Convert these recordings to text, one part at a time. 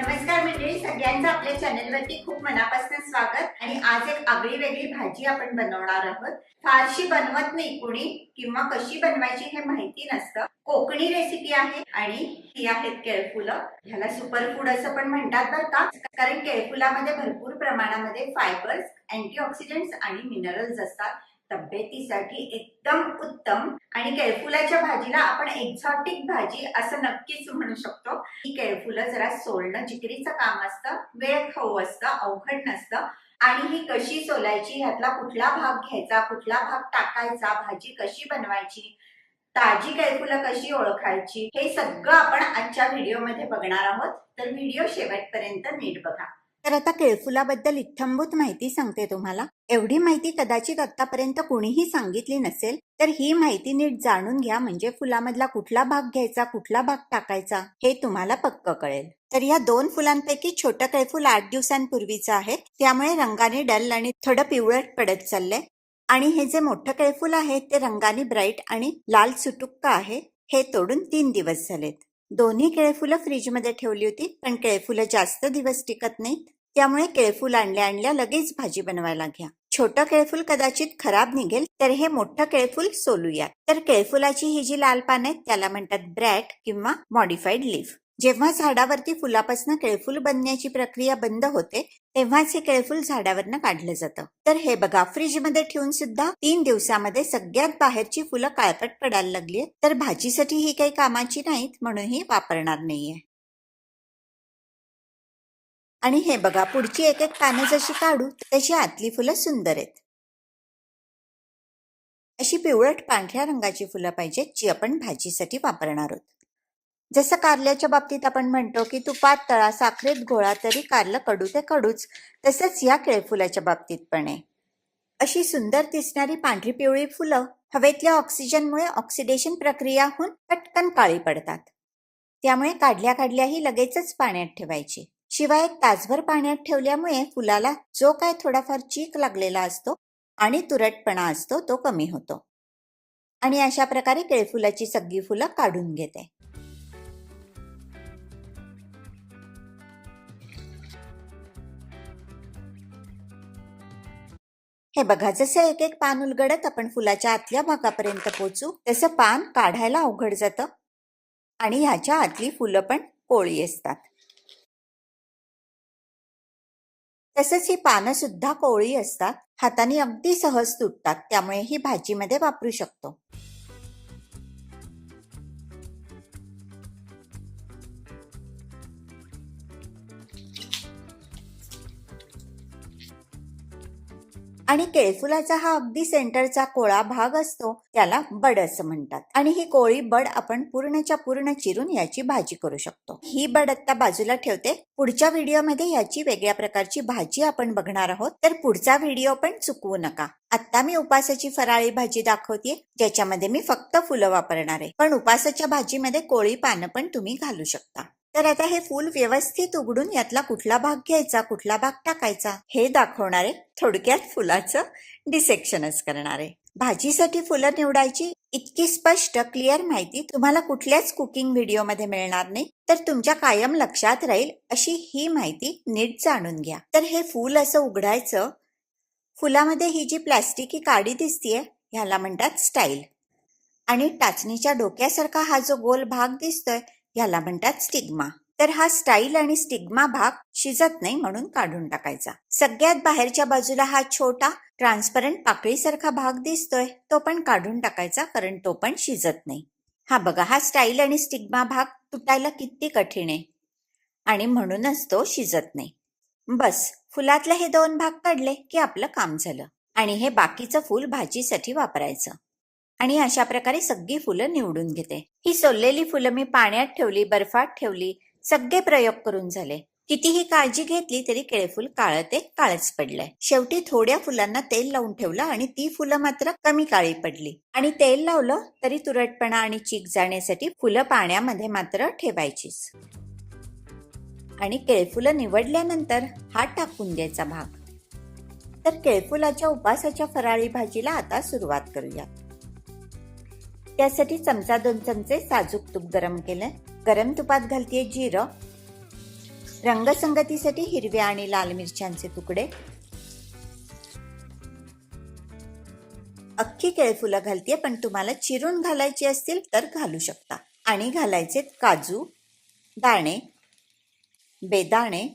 नमस्कार मंडळी सगळ्यांचं आपल्या चॅनलवरती खूप मनापासून स्वागत. आणि आज एक आगळी वेगळी भाजी आपण बनवणार आहोत. फारशी बनवत नाही कुणी किंवा कशी बनवायची हे माहिती नसतं. कोकणी रेसिपी आहे आणि ती आहेत केळफुलं. ह्याला सुपर फूड असं पण म्हणतात बरं का. कारण केळफुलामध्ये भरपूर प्रमाणामध्ये फायबर्स अँटीऑक्सिडंट्स आणि मिनरल्स असतात. तब्येतीसाठी एकदम उत्तम आणि केळफुलाच्या भाजीला आपण एक्झॉटिक भाजी असं नक्कीच म्हणू शकतो. ही केळफुलं जरा सोलणं जिकरीचं काम असतं वेळ खाऊ असतं अवघड नसतं. आणि ही कशी सोलायची ह्यातला कुठला भाग घ्यायचा कुठला भाग टाकायचा भाजी कशी बनवायची ताजी केळफुलं कशी ओळखायची हे सगळं आपण आजच्या व्हिडिओमध्ये बघणार आहोत. तर व्हिडिओ शेवटपर्यंत नीट बघा. तर आता केळफुलाबद्दल इत्थंभूत माहिती सांगते तुम्हाला. एवढी माहिती कदाचित आतापर्यंत कोणीही सांगितली नसेल तर ही माहिती नीट जाणून घ्या म्हणजे फुलामधला कुठला भाग घ्यायचा कुठला भाग टाकायचा हे तुम्हाला पक्क कळेल. तर या दोन फुलांपैकी छोटं केळफुल आठ दिवसांपूर्वीचं आहे त्यामुळे रंगाने डल आणि थोडं पिवळट पडत चाललंय. आणि हे जे मोठं केळफुल आहे ते रंगाने ब्राईट आणि लाल सुटुक्क आहे हे तोडून तीन दिवस झालेत. दोन्ही केळफुलं फ्रीजमध्ये ठेवली होती पण केळफुलं जास्त दिवस टिकत नाहीत. त्यामुळे केळफूल आणल्या आणल्या लगेच भाजी बनवायला घ्या. छोटं केळफुल कदाचित खराब निघेल तर हे मोठं केळफूल सोलूया. तर केळफुलाची ही जी लाल पानं आहेत त्याला म्हणतात ब्रॅट किंवा मॉडिफाईड लीफ. जेव्हा झाडावरती फुलापासून केळफुल बनण्याची प्रक्रिया बंद होते तेव्हाच हे केळफुल झाडावरनं काढलं जातं. तर हे बघा फ्रीजमध्ये ठेवून सुद्धा तीन दिवसामध्ये सगळ्यात बाहेरची फुलं काळपट पडायला लागली तर भाजीसाठी ही काही कामाची नाहीत म्हणून ही वापरणार नाहीये. आणि हे बघा पुढची एक एक पानं जशी काढू तशी आतली फुलं सुंदर आहेत. अशी पिवळट पांढऱ्या रंगाची फुलं पाहिजेत जी आपण भाजीसाठी वापरणार आहोत. जसं कारल्याच्या बाबतीत आपण म्हणतो की तुपात तळा साखरेत गोळा तरी कारलं कडू ते कडूच तसंच या केळफुलाच्या बाबतीत पण आहे. अशी सुंदर दिसणारी पांढरी पिवळी फुलं हवेतल्या ऑक्सिजनमुळे ऑक्सिडेशन प्रक्रिया होऊन पटकन काळी पडतात. त्यामुळे काढल्या काढल्याही लगेचच पाण्यात ठेवायची. शिवाय एक तासभर पाण्यात ठेवल्यामुळे फुलाला जो काय थोडाफार चीक लागलेला असतो आणि तुरटपणा असतो तो कमी होतो. आणि अशा प्रकारे केळफुलाची सगळी फुलं काढून घेते. हे बघा जसं एक एक पान उलगडत आपण फुलाच्या आतल्या भागापर्यंत पोचू तसं पान काढायला अवघड जातं आणि ह्याच्या आतली फुलं पण कोळी असतात. तसंच ही पानं सुद्धा कोवळी असतात. हाताने अगदी सहज तुटतात. त्यामुळे ही भाजीमध्ये वापरू शकतो. आणि केळफुलाचा हा अगदी सेंटरचा कोळा भाग असतो त्याला बड असं म्हणतात. आणि ही कोळी बड आपण पूर्णच्या पूर्ण चिरून याची भाजी करू शकतो. ही बड आता बाजूला ठेवते. पुढच्या व्हिडिओमध्ये याची वेगळ्या प्रकारची भाजी आपण बघणार आहोत. तर पुढचा व्हिडिओ पण चुकवू नका. आता मी उपासाची फराळी भाजी दाखवते ज्याच्यामध्ये मी फक्त फुलं वापरणार आहे. पण उपासाच्या भाजीमध्ये कोळी पानं पण तुम्ही घालू शकता. तर आता हे फूल व्यवस्थित उघडून यातला कुठला भाग घ्यायचा कुठला भाग टाकायचा हे दाखवणारे थोडक्यात फुलाचं डिसेक्शनच करणारे. भाजीसाठी फुलं निवडायची इतकी स्पष्ट क्लिअर माहिती तुम्हाला कुठल्याच कुकिंग व्हिडिओमध्ये मिळणार नाही. तर तुमच्या कायम लक्षात राहील अशी ही माहिती नीट जाणून घ्या. तर हे फूल असं उघडायचं. फुलामध्ये ही जी प्लॅस्टिकी काडी दिसतीये ह्याला म्हणतात स्टाईल आणि टाचणीच्या डोक्यासारखा हा जो गोल भाग दिसतोय ह्याला म्हणतात स्टिग्मा. तर हा स्टाईल आणि स्टिग्मा भाग शिजत नाही म्हणून काढून टाकायचा. सगळ्यात बाहेरच्या बाजूला हा छोटा ट्रान्सपरंट पाकळीसारखा भाग दिसतोय. तो पण काढून टाकायचा कारण तो पण शिजत नाही. हा बघा हा स्टाईल आणि स्टिग्मा भाग तुटायला किती कठीण आहे. आणि म्हणूनच तो शिजत नाही. बस फुलातले हे दोन भाग काढले की आपलं काम झालं. आणि हे बाकीचं फूल भाजीसाठी वापरायचं. आणि अशा प्रकारे सगळी फुलं निवडून घेते. ही सोललेली फुलं मी पाण्यात ठेवली बर्फात ठेवली सगळे प्रयोग करून झाले. कितीही काळजी घेतली तरी केळफुल काळं ते काळच पडलंय. शेवटी थोड्या फुलांना तेल लावून ठेवलं आणि ती फुलं मात्र कमी काळी पडली. आणि तेल लावलं तरी तुरटपणा आणि चीक जाण्यासाठी फुलं पाण्यामध्ये मात्र ठेवायचीच. आणि केळफुलं निवडल्यानंतर हा टाकून द्यायचा भाग. तर केळफुलाच्या उपासाच्या फराळी भाजीला आता सुरुवात करूया. त्यासाठी चमचा दोन चमचे साजूक तूप गरम केलं. गरम तुपात घालते जिरं. रंगसंगतीसाठी हिरव्या आणि लाल मिरच्यांचे तुकडे. अख्खी केळफुलं घालते पण तुम्हाला चिरून घालायची असतील तर घालू शकता. आणि घालायचे काजू दाणे बेदाणे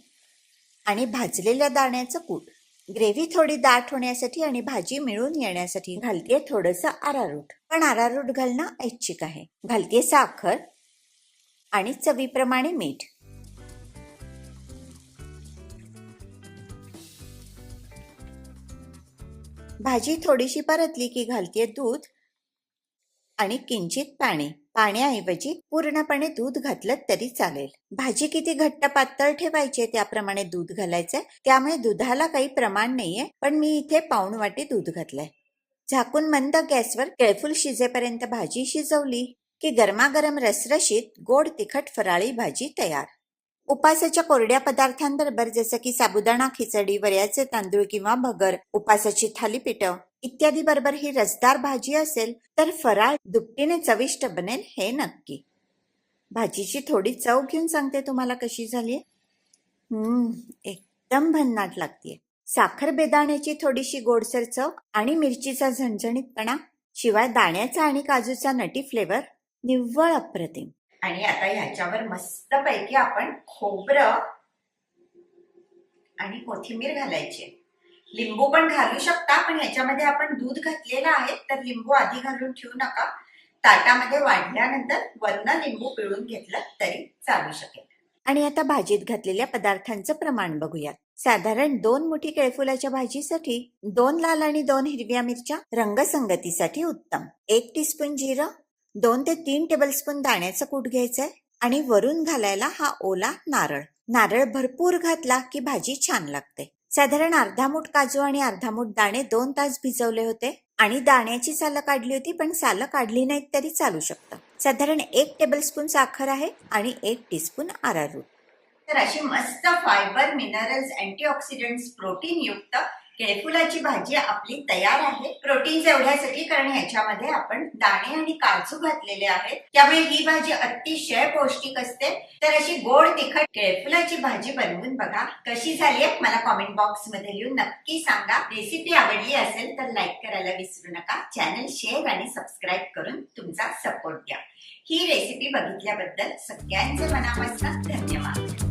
आणि भाजलेल्या दाण्याचं कूट. ग्रेव्ही थोडी दाट होण्यासाठी आणि भाजी मिळून येण्यासाठी घालते थोडंसं आरारूट. पण आरारूट घालणं ऐच्छिक आहे. घालते साखर आणि चवीप्रमाणे मीठ. भाजी थोडीशी परतली की घालते दूध. आणि किंचित पाणी. पाण्याऐवजी पूर्णपणे दूध घातलं तरी चालेल. भाजी किती घट्ट पातळ ठेवायची त्याप्रमाणे दूध घालायचंय. त्यामुळे दुधाला काही प्रमाण नाहीये पण मी इथे पाऊण वाटी दूध घातलंय. झाकून मंद गॅसवर केळफुल शिजेपर्यंत भाजी शिजवली की गरमागरम रसरशीत गोड तिखट फराळी भाजी तयार. उपासाच्या कोरड्या पदार्थांबरोबर जसं की साबुदाणा खिचडी वऱ्याचे तांदूळ किंवा भगर उपासाची थालीपीठं इत्यादी बरोबर ही रसदार भाजी असेल तर फराळ दुपटीने चविष्ट बनेल हे नक्की. भाजीची थोडी चव घेऊन सांगते तुम्हाला कशी झाली हम्म एकदम भन्नाट लागतीये. साखर बेदाण्याची थोडीशी गोडसर चव आणि मिरचीचा झणझणीतपणा शिवाय दाण्याचा आणि काजूचा नटी फ्लेवर निव्वळ अप्रतिम. आणि आता ह्याच्यावर मस्त पैकी आपण खोबरं आणि कोथिंबीर घालायची लिंबू पण घालू शकता पण ह्याच्यामध्ये आपण दूध घातलेलं आहे तर लिंबू आधी घालून ठेवू नका. ताटामध्ये वाढल्यानंतर वरनं लिंबू पिळून घेतलं तरी चालू शकेल. आणि आता भाजीत घातलेल्या पदार्थांचं प्रमाण बघूयात. साधारण दोन मुठी केळफुलाच्या भाजीसाठी दोन लाल आणि दोन हिरव्या मिरच्या रंगसंगतीसाठी उत्तम. एक टीस्पून जिरं दोन ते तीन टेबलस्पून दाण्याचं कूट घ्यायचंय आणि वरून घालायला हा ओला नारळ. नारळ भरपूर घातला की भाजी छान लागते. साधारण अर्धा मूठ काजू आणि अर्धा मूठ दाणे दोन तास भिजवले होते आणि दाण्याची सालं काढली होती पण सालं काढली नाहीत तरी चालू शकतं. साधारण एक टेबलस्पून साखर आहे आणि एक टीस्पून आरारूट. तर अशी मस्त फायबर मिनरल्स अँटीऑक्सिडंट्स प्रोटीन युक्त केळफुलाची भाजी आपली तयार आहे. प्रोटीन एवढ्यासाठी कारण ह्याच्यामध्ये आपण दाणे आणि काजू घातलेले आहेत. त्यामुळे ही भाजी अतिशय पौष्टिक असते. तर अशी गोड तिखट केळफुलाची भाजी बनवून बघा कशी झाली आहे मला कॉमेंट बॉक्समध्ये लिहून नक्की सांगा. रेसिपी आवडली असेल तर लाईक करायला विसरू नका. चॅनल शेअर आणि सबस्क्राईब करून तुमचा सपोर्ट द्या. ही रेसिपी बघितल्याबद्दल सगळ्यांचे मनापासून धन्यवाद.